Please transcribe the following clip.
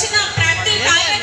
వచ్చిన ప్రతి కార్యక్రమం